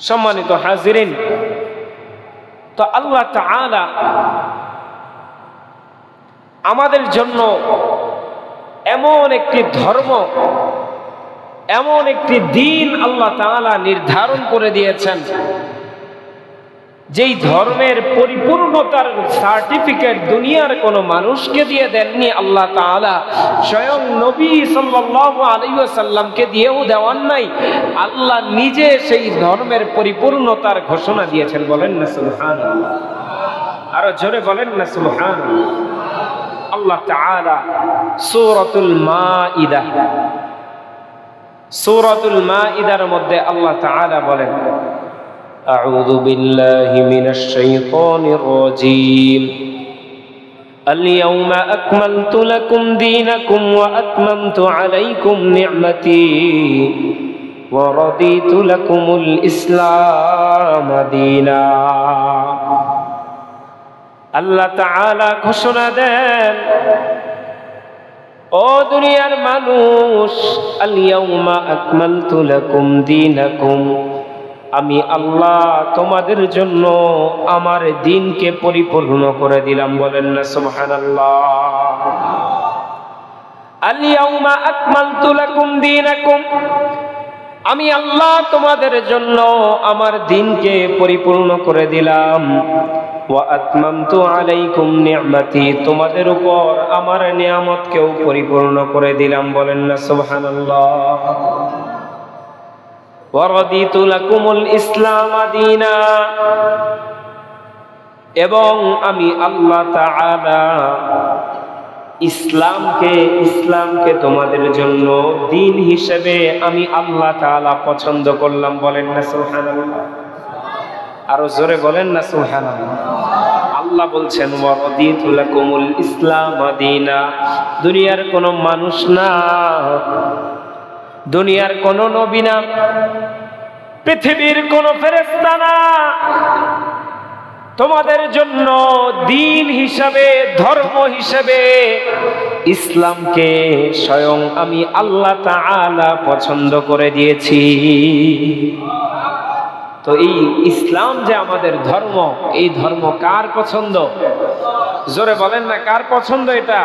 সম্মানিত হাজিরিন, তো আল্লাহ তালা আমাদের জন্য এমন একটি ধর্ম, এমন একটি দিন আল্লাহ তালা নির্ধারণ করে দিয়েছেন। যেই ধর্মের পরিপূর্ণতার সার্টিফিকেট দুনিয়ার কোনো মানুষকে দিয়ে দেননি আল্লাহ স্বয়ং নবী সাল্লাল্লাহু দিয়েও দেওয়ান নাই। আল্লাহ নিজে সেই ধর্মের পরিপূর্ণতার ঘোষণা দিয়েছেন, বলেন না সুবহানাল্লাহ। আরও জোরে বলেন না সুবহানাল্লাহ। আল্লাহ তাআলা সূরাতুল সূরাতুল মাইদার মধ্যে আল্লাহ তাআলা বলেন أعوذ بالله من الشيطان الرجيم اليوم أكملت لكم دينكم وأتممت عليكم نعمتي ورضيت لكم الإسلام دينا আল্লাহ তাআলা ঘোষণা দেন ও দুনিয়ার মানুষ আলিয়াউমা আকমালতু লাকুম দীনাকুম আমি আল্লাহ তোমাদের জন্য আমার দিনকে পরিপূর্ণ করে দিলাম। বলেন না লাকুম দীনাকুম। আমি আল্লাহ তোমাদের জন্য আমার দিনকে পরিপূর্ণ করে দিলাম। তোমাদের উপর আমার নিয়ামতকেও পরিপূর্ণ করে দিলাম। বলেন না, সুবহানাল্লাহ। ورضيت لكم الإسلام دينا এবং আমি আল্লাহ তাআলা ইসলামকে ইসলামকে তোমাদের জন্য দিন হিসেবে আমি আল্লাহ তাআলা পছন্দ করলাম বলেন না সুবহানাল্লাহ আরো জোরে বলেন না সুবহানাল্লাহ আল্লাহ বলছেন ওয়ারদিতু লাকুমুল ইসলাম দিনা দুনিয়ার কোনো মানুষ না দুনিয়ার কোন নবী না, পৃথিবীর কোন ফেরেস্তা না। তোমাদের জন্য দিন হিসাবে, ধর্ম হিসাবে ইসলামকে স্বয়ং আমি আল্লাহ তাআলা পছন্দ করে দিয়েছি। তো এই ইসলাম যে আমাদের ধর্ম, এই ধর্ম কার পছন্দ? জোরে বলেন না, কার পছন্দ এটা?